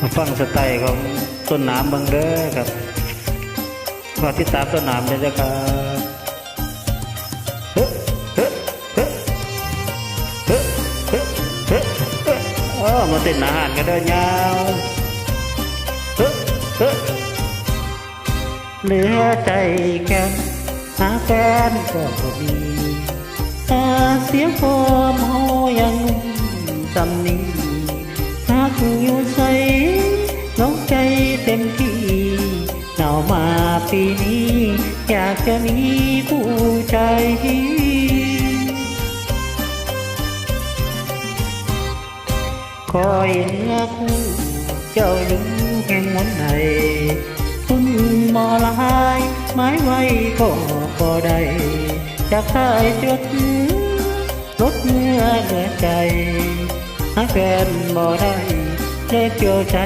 มาฟังสไตล์ของต้นน้ำบังเด้อครับฝากติดตามต้นน้ำด้วยนะครับเฮ้เฮ้เฮ้เฮ้เออมาติดอาหารกันเด้อยาวเหลือใจแค่หาแฟนก็บ่มีแต่เสียงโฟมเฮายังจำนี้หากอยู่ใสน้องใจเต็มที่หนาวมาปีนี้ อยากจะมีผู้ใจคอยเนื้อคู่เจ้าหญิงแห่งมนไหนคุณมอลายไม้ไว้ก็พอได้จากสายจดลดเมื่อเหลือใจหาแฟนบ่ได้เล็บเกี่ยวใจ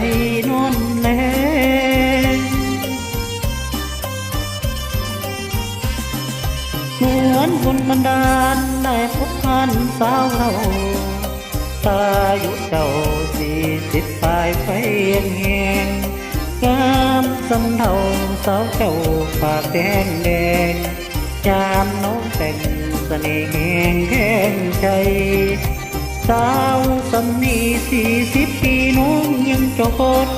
นอนแล้ว เหมือนบนบันดาลได้พบพันสาวเราตายุเจ้าสี่สิบปลายไฟยังแหงงามสำเทาสาวเจ้าปากแดงแดงยามน้องแต่งเสน่ห์แหงแหงใจ สาวสำนีสี่สิบปีน้องยังจด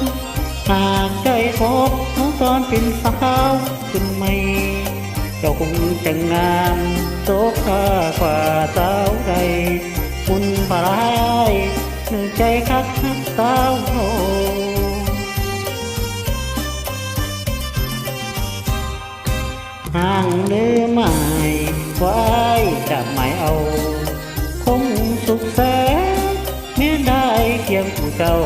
หากใจพบน้องตอนเป็นสาวขึ้นไม่ เจ้าคงจะงงามโสภากว่าสาวใดคุณปลายใจคักคักสาวโหห่างหรือไม่ไว้จะไม่เอา คงสุขแสนแม้ได้เคียงผู้เจ้า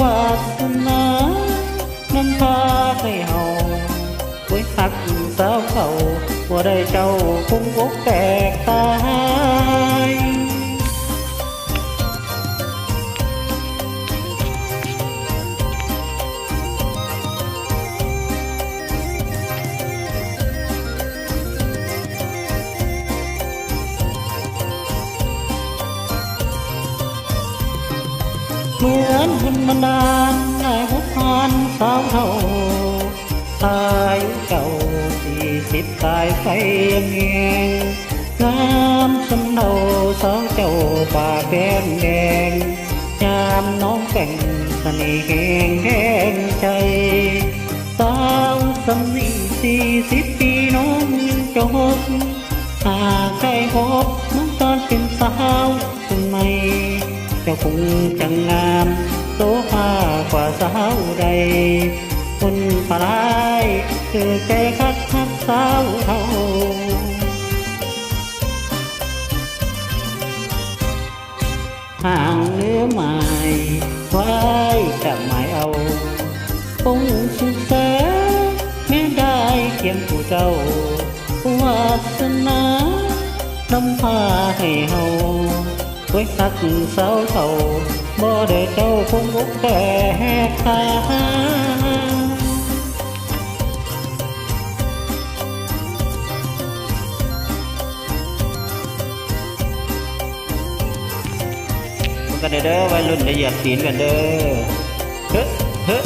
วาสนานำพาให้เฮา หักสาวเขาว่าได้เจ้าคงอกแตกตายเหมือนบุญบันดาลได้พบผ่านสาวเท่าอายุเก่า สี่สิบตายไฟยังเงียงงามสำเนาสาวเจ้าป่ากแดงแดงยามน้องแต่งสน่ห์แห่งแห่งใจสาวสำนีสี่สิบปีน้องยังจบหากใครพบน้องตอนเป็นสาวถึงไม่เจ้าคงจังงามโตภากว่าสาวใดคนพลายคือใจคัก คักสาวเท่าห่างหรือไม่ไว้จะไม่เอาคงสุขแสนแม้ไกันเด้อวัยรุ่นอย่าเหยียบตีนกันเด้อเฮ้เฮ้